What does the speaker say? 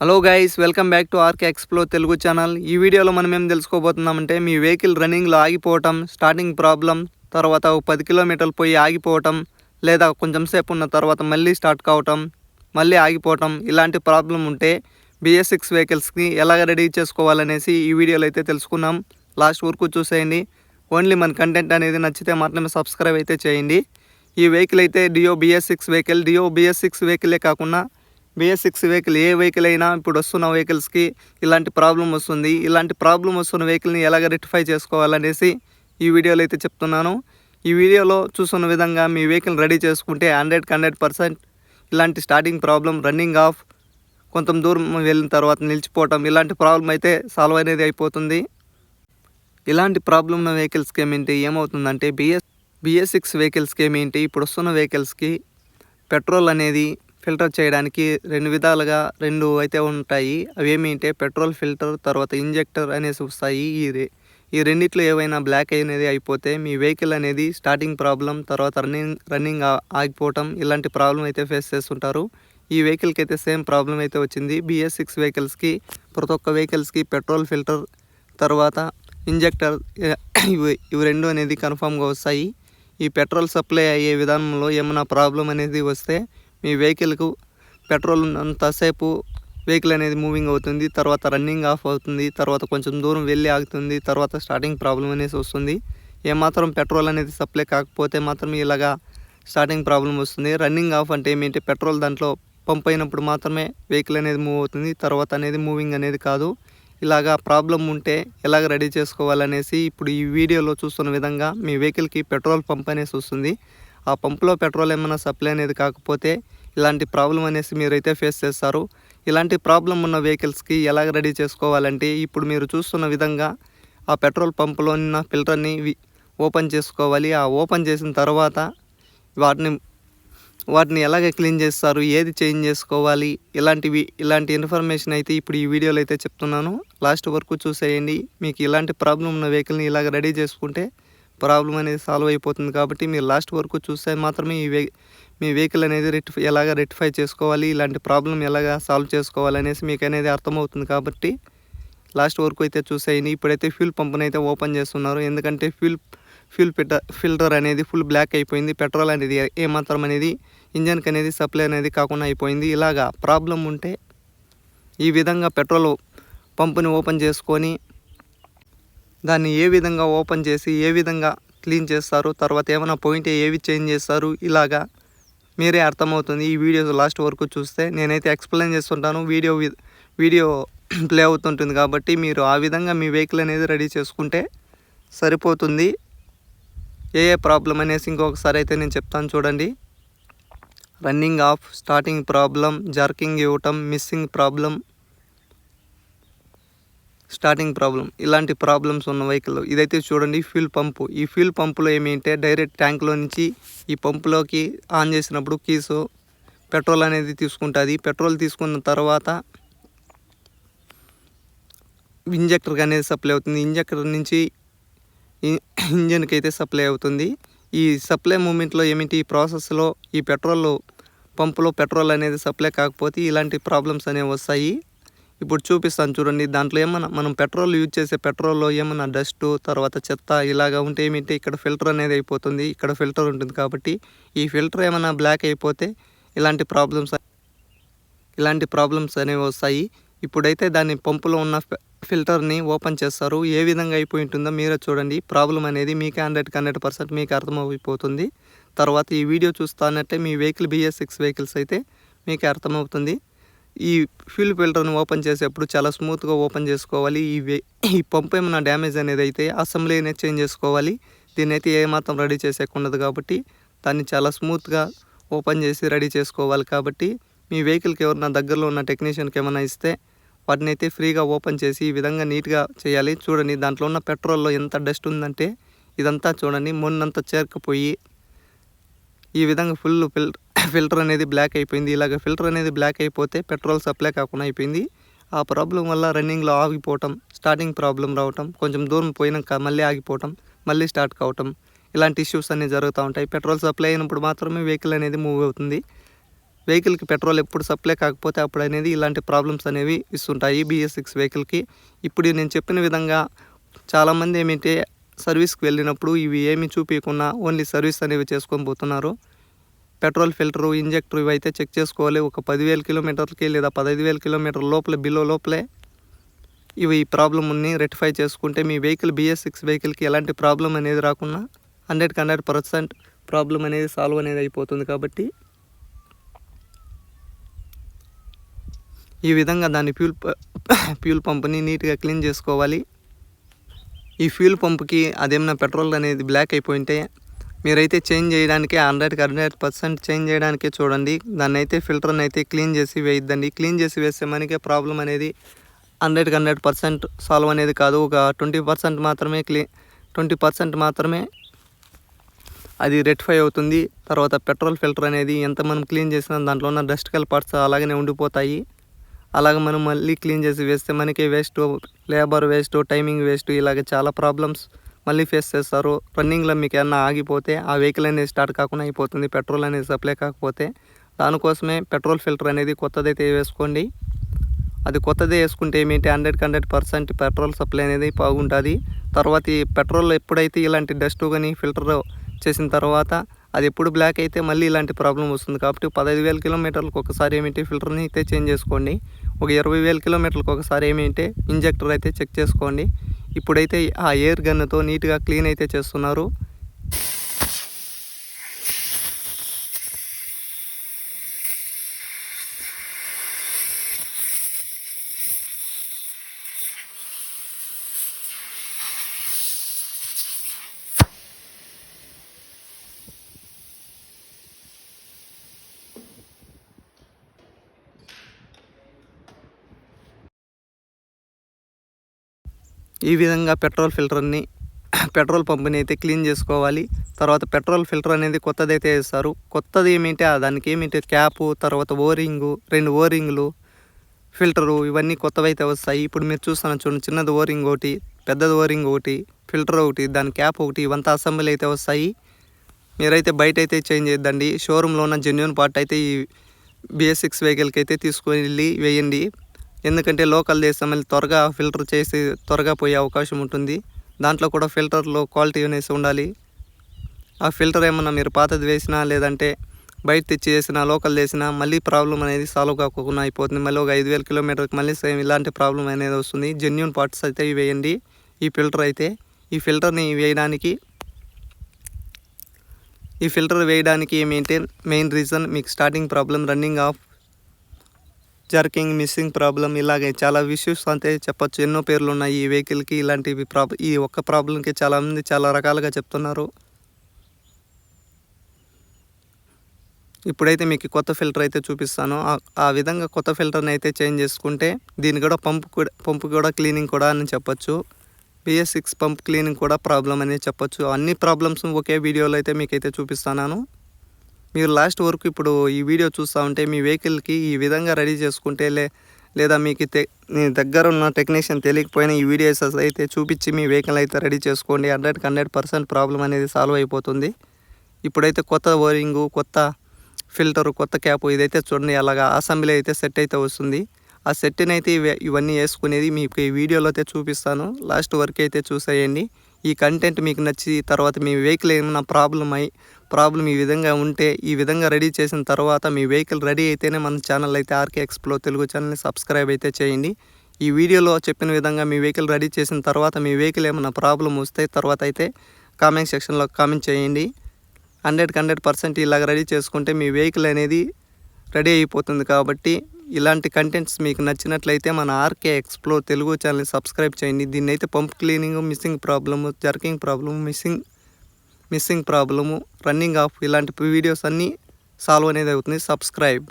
Hello guys welcome back to RK Explo Telugu channel ఈ వీడియోలో మనం ఏం తెలుసుకోబోతున్నామంటే మీ వెహికల్ రన్నింగ్లో ఆగిపోవటం స్టార్టింగ్ ప్రాబ్లం తర్వాత ఒక పది కిలోమీటర్లు పోయి ఆగిపోవటం లేదా కొంచెం సేపు ఉన్న తర్వాత మళ్ళీ స్టార్ట్ కావటం మళ్ళీ ఆగిపోవటం ఇలాంటి ప్రాబ్లం ఉంటే బిఎస్ సిక్స్ వెహికల్స్ని ఎలాగ రెడీ చేసుకోవాలనేసి ఈ వీడియోలో అయితే తెలుసుకున్నాం. లాస్ట్ వరకు చూసేయండి. ఓన్లీ మన కంటెంట్ అనేది నచ్చితే మాత్రమే సబ్స్క్రైబ్ అయితే చేయండి. ఈ వెహికల్ అయితే Dio BS six vehicle Dio BS six వెహికలే కాకుండా బిఎస్ సిక్స్ వెహికల్ ఏ వెహికల్ అయినా ఇప్పుడు వస్తున్న వెహికల్స్కి ఇలాంటి ప్రాబ్లం వస్తుంది. ఇలాంటి ప్రాబ్లం వస్తున్న వెహికల్ని ఎలాగ రెక్టిఫై చేసుకోవాలనేసి ఈ వీడియోలో అయితే చెప్తున్నాను. ఈ వీడియోలో చూస్తున్న విధంగా మీ వెహికల్ రెడీ చేసుకుంటే హండ్రెడ్కి హండ్రెడ్ పర్సెంట్ ఇలాంటి స్టార్టింగ్ ప్రాబ్లం రన్నింగ్ ఆఫ్ కొంత దూరం వెళ్ళిన తర్వాత నిలిచిపోవటం ఇలాంటి ప్రాబ్లం అయితే సాల్వ్ అనేది అయిపోతుంది. ఇలాంటి ప్రాబ్లం ఉన్న వెహికల్స్కి ఏమేంటి ఏమవుతుందంటే బిఎస్ బిఎస్ సిక్స్ వెహికల్స్కి ఏమేంటి ఇప్పుడు వస్తున్న వెహికల్స్కి పెట్రోల్ అనేది ఫిల్టర్ చేయడానికి రెండు విధాలుగా రెండు అయితే ఉంటాయి. అవి ఏమిటంటే పెట్రోల్ ఫిల్టర్ తర్వాత ఇంజెక్టర్ అనేసి వస్తాయి. ఈ ఈ రెండిట్లో ఏవైనా బ్లాక్ అనేది అయిపోతే మీ వెహికల్ అనేది స్టార్టింగ్ ప్రాబ్లం తర్వాత రన్నింగ్ రన్నింగ్ ఆగిపోవటం ఇలాంటి ప్రాబ్లం అయితే ఫేస్ చేస్తుంటారు. ఈ వెహికల్కి అయితే సేమ్ ప్రాబ్లం అయితే వచ్చింది. బిఎస్ సిక్స్ వెహికల్స్కి ప్రతి ఒక్క వెహికల్స్కి పెట్రోల్ ఫిల్టర్ తర్వాత ఇంజెక్టర్ ఇవి ఇవి రెండు అనేది కన్ఫామ్గా వస్తాయి. ఈ పెట్రోల్ సప్లై అయ్యే విధానంలో ఏమైనా ప్రాబ్లం అనేది వస్తే మీ వెహికల్కు పెట్రోల్ ఉన్నంతసేపు వెహికల్ అనేది మూవింగ్ అవుతుంది తర్వాత రన్నింగ్ ఆఫ్ అవుతుంది తర్వాత కొంచెం దూరం వెళ్ళి ఆగుతుంది తర్వాత స్టార్టింగ్ ప్రాబ్లం అనేసి వస్తుంది. ఏమాత్రం పెట్రోల్ అనేది సప్లై కాకపోతే మాత్రం ఇలాగా స్టార్టింగ్ ప్రాబ్లం వస్తుంది. రన్నింగ్ ఆఫ్ అంటే ఏమిటి? పెట్రోల్ దాంట్లో పంప్ అయినప్పుడు మాత్రమే వెహికల్ అనేది మూవ్ అవుతుంది తర్వాత అనేది మూవింగ్ అనేది కాదు. ఇలాగా ప్రాబ్లం ఉంటే ఎలాగ రెడీ చేసుకోవాలనేసి ఇప్పుడు ఈ వీడియోలో చూస్తున్న విధంగా మీ వెహికల్కి పెట్రోల్ పంప్ అనేసి వస్తుంది. ఆ పంపులో పెట్రోల్ ఏమైనా సప్లై అనేది కాకపోతే ఇలాంటి ప్రాబ్లం అనేసి మీరైతే ఫేస్ చేస్తారు. ఇలాంటి ప్రాబ్లం ఉన్న వెహికల్స్కి ఎలాగ రెడీ చేసుకోవాలంటే ఇప్పుడు మీరు చూస్తున్న విధంగా ఆ పెట్రోల్ పంపులో ఉన్న ఫిల్టర్ని ఓపెన్ చేసుకోవాలి. ఆ ఓపెన్ చేసిన తర్వాత వాటిని వాటిని ఎలాగ క్లీన్ చేస్తారు? ఏది చేంజ్ చేసుకోవాలి? ఇలాంటివి ఇలాంటి ఇన్ఫర్మేషన్ అయితే ఇప్పుడు ఈ వీడియోలో అయితే చెప్తున్నాను. లాస్ట్ వరకు చూసేయండి. మీకు ఇలాంటి ప్రాబ్లం ఉన్న వెహికల్ని ఇలాగ రెడీ చేసుకుంటే ప్రాబ్లం అనేది సాల్వ్ అయిపోతుంది కాబట్టి మీరు లాస్ట్ వరకు చూస్తే మాత్రమే ఈ వే మీ వెహికల్ అనేది రెక్టిఫై ఎలాగ రెక్టిఫై చేసుకోవాలి ఇలాంటి ప్రాబ్లం ఎలాగ సాల్వ్ చేసుకోవాలి అనేసి మీకు అనేది అర్థమవుతుంది కాబట్టి లాస్ట్ వరకు అయితే చూసేయండి. ఇప్పుడైతే ఫ్యూల్ పంప్ని అయితే ఓపెన్ చేస్తున్నారు. ఎందుకంటే ఫ్యూల్ ఫ్యూల్ ఫిల్టర్ ఫిల్టర్ అనేది ఫుల్ బ్లాక్ అయిపోయింది. పెట్రోల్ అనేది ఏమాత్రం అనేది ఇంజన్కి అనేది సప్లై అనేది కాకుండా అయిపోయింది. ఇలాగా ప్రాబ్లం ఉంటే ఈ విధంగా పెట్రోల్ పంపుని ఓపెన్ చేసుకొని దాన్ని ఏ విధంగా ఓపెన్ చేసి ఏ విధంగా క్లీన్ చేస్తారు తర్వాత ఏమైనా పాయింట్ ఏవి చేంజ్ చేస్తారు ఇలాగా మీరే అర్థమవుతుంది. ఈ వీడియోస్ లాస్ట్ వరకు చూస్తే నేనైతే ఎక్స్ప్లెయిన్ చేస్తుంటాను. వీడియో వీడియో ప్లే అవుతుంటుంది కాబట్టి మీరు ఆ విధంగా మీ వెహికల్ అనేది రెడీ చేసుకుంటే సరిపోతుంది. ఏ ఏ ప్రాబ్లం అనేసి ఇంకొకసారి అయితే నేను చెప్తాను చూడండి. Running off starting problem jerking ఇవ్వటం మిస్సింగ్ ప్రాబ్లం స్టార్టింగ్ ప్రాబ్లం ఇలాంటి ప్రాబ్లమ్స్ ఉన్న వెహికల్ ఇదైతే చూడండి ఫ్యూల్ పంపు ఈ ఫ్యూల్ పంపులో ఏమిటంటే డైరెక్ట్ ట్యాంక్లో నుంచి ఈ పంపులోకి ఆన్ చేసినప్పుడు కీసు పెట్రోల్ అనేది తీసుకుంటుంది. పెట్రోల్ తీసుకున్న తర్వాత ఇంజెక్టర్కి అనేది సప్లై అవుతుంది. ఇంజెక్టర్ నుంచి ఇంజన్కి అయితే సప్లై అవుతుంది. ఈ సప్లై మూమెంట్లో ఏమిటి ఈ ప్రాసెస్లో ఈ పెట్రోల్ పంపులో పెట్రోల్ అనేది సప్లై కాకపోతే ఇలాంటి ప్రాబ్లమ్స్ అనేవి వస్తాయి. ఇప్పుడు చూపిస్తాను చూడండి దాంట్లో ఏమన్నా మనం పెట్రోల్ యూజ్ చేసే పెట్రోల్లో ఏమన్నా డస్ట్ తర్వాత చెత్త ఇలాగా ఉంటే ఏమిటి? ఇక్కడ ఫిల్టర్ అనేది అయిపోతుంది ఇక్కడ ఫిల్టర్ ఉంటుంది కాబట్టి ఈ ఫిల్టర్ ఏమైనా బ్లాక్ అయిపోతే ఇలాంటి ప్రాబ్లమ్స్ ఇలాంటి ప్రాబ్లమ్స్ అనేవి వస్తాయి. ఇప్పుడైతే దాన్ని పంపులో ఉన్న ఫిల్టర్ని ఓపెన్ చేస్తారు. ఏ విధంగా అయిపోయి ఉంటుందో మీరే చూడండి. ప్రాబ్లం అనేది మీకు హండ్రెడ్కి హండ్రెడ్ పర్సెంట్ మీకు అర్థమైపోతుంది తర్వాత ఈ వీడియో చూస్తానంటే మీ వెహికల్ బిఎస్ సిక్స్ వెహికల్స్ అయితే మీకు అర్థమవుతుంది. ఈ ఫ్యూల్ ఫిల్టర్ని ఓపెన్ చేసేప్పుడు చాలా స్మూత్గా ఓపెన్ చేసుకోవాలి. ఈ ఈ పంప్ ఏమైనా డ్యామేజ్ అనేది అయితే అసెంబ్లీ అనేది చేంజ్ చేసుకోవాలి. దీన్ని అయితే ఏమాత్రం రెడీ చేసేకుండదు కాబట్టి దాన్ని చాలా స్మూత్గా ఓపెన్ చేసి రెడీ చేసుకోవాలి కాబట్టి మీ వెహికల్కి ఎవరైనా దగ్గరలో ఉన్న టెక్నీషియన్కి ఏమైనా ఇస్తే వాటిని అయితే ఫ్రీగా ఓపెన్ చేసి ఈ విధంగా నీట్గా చేయాలి. చూడండి దాంట్లో ఉన్న పెట్రోల్లో ఎంత డస్ట్ ఉందంటే ఇదంతా చూడండి మొన్నంతా చేరుకుపోయి ఈ విధంగా ఫుల్ ఫిల్టర్ ఫిల్టర్ అనేది బ్లాక్ అయిపోయింది. ఇలాగ ఫిల్టర్ అనేది బ్లాక్ అయిపోతే పెట్రోల్ సప్లై కాకుండా అయిపోయింది. ఆ ప్రాబ్లం వల్ల రన్నింగ్లో ఆగిపోవటం స్టార్టింగ్ ప్రాబ్లం రావటం కొంచెం దూరం పోయినాక మళ్ళీ ఆగిపోవటం మళ్ళీ స్టార్ట్ కావటం ఇలాంటి ఇష్యూస్ అన్నీ జరుగుతూ ఉంటాయి. పెట్రోల్ సప్లై అయినప్పుడు మాత్రమే వెహికల్ అనేది మూవ్ అవుతుంది. వెహికల్కి పెట్రోల్ ఎప్పుడు సప్లై కాకపోతే అప్పుడు అనేది ఇలాంటి ప్రాబ్లమ్స్ అనేవి ఇస్తుంటాయి బిఎస్ సిక్స్ వెహికల్కి. ఇప్పుడు నేను చెప్పిన విధంగా చాలామంది ఏమిటి సర్వీస్కి వెళ్ళినప్పుడు ఇవి ఏమి చూపించకుండా ఓన్లీ సర్వీస్ అనేవి చేసుకొని పోతున్నారు. పెట్రోల్ ఫిల్టరు ఇంజెక్టర్ ఇవి అయితే చెక్ చేసుకోవాలి. ఒక పదివేల కిలోమీటర్లకి లేదా పదహైదు వేల కిలోమీటర్ లోపల బిలో లోపలే ఇవి ఈ ప్రాబ్లమ్ని రెక్టిఫై చేసుకుంటే మీ వెహికల్ బిఎస్ సిక్స్ వెహికల్కి ఎలాంటి ప్రాబ్లం అనేది రాకుండా హండ్రెడ్కి హండ్రెడ్ పర్సెంట్ ప్రాబ్లం అనేది సాల్వ్ అనేది అయిపోతుంది కాబట్టి ఈ విధంగా దాని ఫ్యూల్ ఫ్యూల్ పంప్ని నీట్గా క్లీన్ చేసుకోవాలి. ఈ ఫ్యూల్ పంప్కి అదేమన్నా పెట్రోల్ అనేది బ్లాక్ అయిపోయింటే మీరైతే చేంజ్ చేయడానికి హండ్రెడ్కి హండ్రెడ్ పర్సెంట్ చేంజ్ చేయడానికి చూడండి. దాన్ని అయితే ఫిల్టర్ని అయితే క్లీన్ చేసి వేయద్దండి. క్లీన్ చేసి వేస్తే మనకే ప్రాబ్లం అనేది హండ్రెడ్కి హండ్రెడ్ పర్సెంట్ సాల్వ్ అనేది కాదు. ఒక ట్వంటీ పర్సెంట్ మాత్రమే క్లీ ట్వంటీ పర్సెంట్ మాత్రమే అది రెక్టిఫై అవుతుంది. తర్వాత పెట్రోల్ ఫిల్టర్ అనేది ఎంత మనం క్లీన్ చేసినా దాంట్లో ఉన్న డస్టికల్ పార్ట్స్ అలాగనే ఉండిపోతాయి. అలాగే మనం మళ్ళీ క్లీన్ చేసి వేస్తే మనకి waste labour waste timing waste ఇలాగ చాలా ప్రాబ్లమ్స్ మళ్ళీ ఫేస్ చేస్తారు. రన్నింగ్లో మీకు ఏమన్నా ఆగిపోతే ఆ వెహికల్ అనేది స్టార్ట్ కాకుండా అయిపోతుంది. పెట్రోల్ అనేది సప్లై కాకపోతే దానికోసమే పెట్రోల్ ఫిల్టర్ అనేది కొత్తదైతే వేసుకోండి. అది కొత్తదే వేసుకుంటే ఏమిటి? హండ్రెడ్కి హండ్రెడ్ పర్సెంట్ పెట్రోల్ సప్లై అనేది బాగుంటుంది. తర్వాత ఈ పెట్రోల్ ఎప్పుడైతే ఇలాంటి డస్ట్ కానీ ఫిల్టర్ చేసిన తర్వాత అది ఎప్పుడు బ్లాక్ అయితే మళ్ళీ ఇలాంటి ప్రాబ్లం వస్తుంది. కాబట్టి పదహైదు వేల కిలోమీటర్లకు ఒకసారి ఏమిటి? ఫిల్టర్ని అయితే చేంజ్ చేసుకోండి. ఒక ఇరవై వేల కిలోమీటర్లకు ఒకసారి ఏమిటి? ఇంజెక్టర్ అయితే చెక్ చేసుకోండి. ఇప్పుడైతే ఆ ఎయిర్ గన్తో నీట్గా క్లీన్ అయితే చేస్తున్నారు. ఈ విధంగా పెట్రోల్ ఫిల్టర్ని పెట్రోల్ పంప్ని అయితే క్లీన్ చేసుకోవాలి. తర్వాత పెట్రోల్ ఫిల్టర్ అనేది కొత్తది అయితే వేస్తారు. కొత్తది ఏమిటి ఆ దానికి ఏమిటి క్యాపు తర్వాత ఓరింగు రెండు ఓరింగ్లు ఫిల్టరు ఇవన్నీ కొత్తవి అయితే వస్తాయి. ఇప్పుడు మీరు చూస్తున్న చూడండి చిన్నది ఓరింగ్ ఒకటి పెద్దది ఓరింగ్ ఒకటి ఫిల్టర్ ఒకటి దాని క్యాప్ ఒకటి ఇవంతా అసెంబ్లీ అయితే వస్తాయి. మీరైతే బయట అయితే చేంజ్ చేద్దండి షోరూంలో ఉన్న జెన్యున్ పార్ట్ అయితే ఈ బిఎస్ సిక్స్ వెహికల్కి అయితే తీసుకొని వెళ్ళి వేయండి. ఎందుకంటే లోకల్ దేశం మళ్ళీ త్వరగా ఫిల్టర్ చేసి త్వరగా పోయే అవకాశం ఉంటుంది. దాంట్లో కూడా ఫిల్టర్లో క్వాలిటీ అనేసి ఉండాలి. ఆ ఫిల్టర్ ఏమన్నా మీరు పాతది వేసినా లేదంటే బయట తెచ్చి వేసినా లోకల్ చేసినా మళ్ళీ ప్రాబ్లం అనేది సాల్వ్ కాకుండా అయిపోతుంది. మళ్ళీ ఒక ఐదు వేల కిలోమీటర్కి మళ్ళీ సేమ్ ఇలాంటి ప్రాబ్లం అనేది వస్తుంది. జెన్యున్ పార్ట్స్ అయితే ఇవి వేయండి. ఈ ఫిల్టర్ అయితే ఈ ఫిల్టర్ని వేయడానికి ఈ ఫిల్టర్ వేయడానికి మెయింటైన్ మెయిన్ రీజన్ మీకు starting problem running off jerking missing problem ఇలాగే చాలా ఇష్యూస్ అంతే చెప్పొచ్చు. ఎన్నో పేర్లు ఉన్నాయి ఈ వెహికల్కి ఇలాంటివి ప్రాబ్ ఈ ఒక్క ప్రాబ్లంకి చాలామంది చాలా రకాలుగా చెప్తున్నారు. ఇప్పుడైతే మీకు కొత్త ఫిల్టర్ అయితే చూపిస్తాను. ఆ విధంగా కొత్త ఫిల్టర్ని అయితే చేంజ్ చేసుకుంటే దీని కూడా పంపు కూడా పంపు కూడా క్లీనింగ్ కూడా అని చెప్పొచ్చు. బిఎస్ సిక్స్ పంప్ క్లీనింగ్ కూడా ప్రాబ్లం అనేది చెప్పొచ్చు. అన్ని ప్రాబ్లమ్స్ ఒకే వీడియోలో అయితే మీకైతే చూపిస్తున్నాను మీరు లాస్ట్ వరకు ఇప్పుడు ఈ వీడియో చూస్తూ ఉంటే మీ వెహికల్కి ఈ విధంగా రెడీ చేసుకుంటే లే లేదా మీకు తె మీ దగ్గర ఉన్న టెక్నీషియన్ తెలియకపోయినా ఈ వీడియోస్ అయితే చూపించి మీ వెహికల్ అయితే రెడీ చేసుకోండి. హండ్రెడ్కి హండ్రెడ్ పర్సెంట్ ప్రాబ్లం అనేది సాల్వ్ అయిపోతుంది. ఇప్పుడైతే కొత్త ఓరింగు కొత్త ఫిల్టరు కొత్త క్యాప్ ఇదైతే చూడండి. అలాగా అసెంబ్లీ అయితే సెట్ అయితే వస్తుంది. ఆ సెట్ని అయితే ఇవన్నీ వేసుకునేది మీకు ఈ వీడియోలో అయితే చూపిస్తాను. లాస్ట్ వరకు అయితే చూసేయండి. ఈ కంటెంట్ మీకు నచ్చి తర్వాత మీ వెహికల్ ఏమైనా ప్రాబ్లం అయి ప్రాబ్లం ఈ విధంగా ఉంటే ఈ విధంగా రెడీ చేసిన తర్వాత మీ వెహికల్ రెడీ అయితేనే మన ఛానల్ అయితే ఆర్కే ఎక్స్ప్లో తెలుగు ఛానల్ని సబ్స్క్రైబ్ అయితే చేయండి. ఈ వీడియోలో చెప్పిన విధంగా మీ వెహికల్ రెడీ చేసిన తర్వాత మీ వెహికల్ ఏమైనా ప్రాబ్లం వస్తే తర్వాత అయితే కామెంట్ సెక్షన్లో కామెంట్ చేయండి. హండ్రెడ్కి హండ్రెడ్ పర్సెంట్ ఇలాగ రెడీ చేసుకుంటే మీ వెహికల్ అనేది రెడీ అయిపోతుంది కాబట్టి ఇలాంటి కంటెంట్స్ మీకు నచ్చినట్లయితే మన ఆర్కే ఎక్స్ప్లో తెలుగు ఛానల్ని సబ్స్క్రైబ్ చేయండి. దీన్ని అయితే pump cleaning missing problem jerking problem missing missing problem running off ఇలాంటి వీడియోస్ అన్నీ సాల్వ్ అనేది అవుతుంది. సబ్స్క్రైబ్.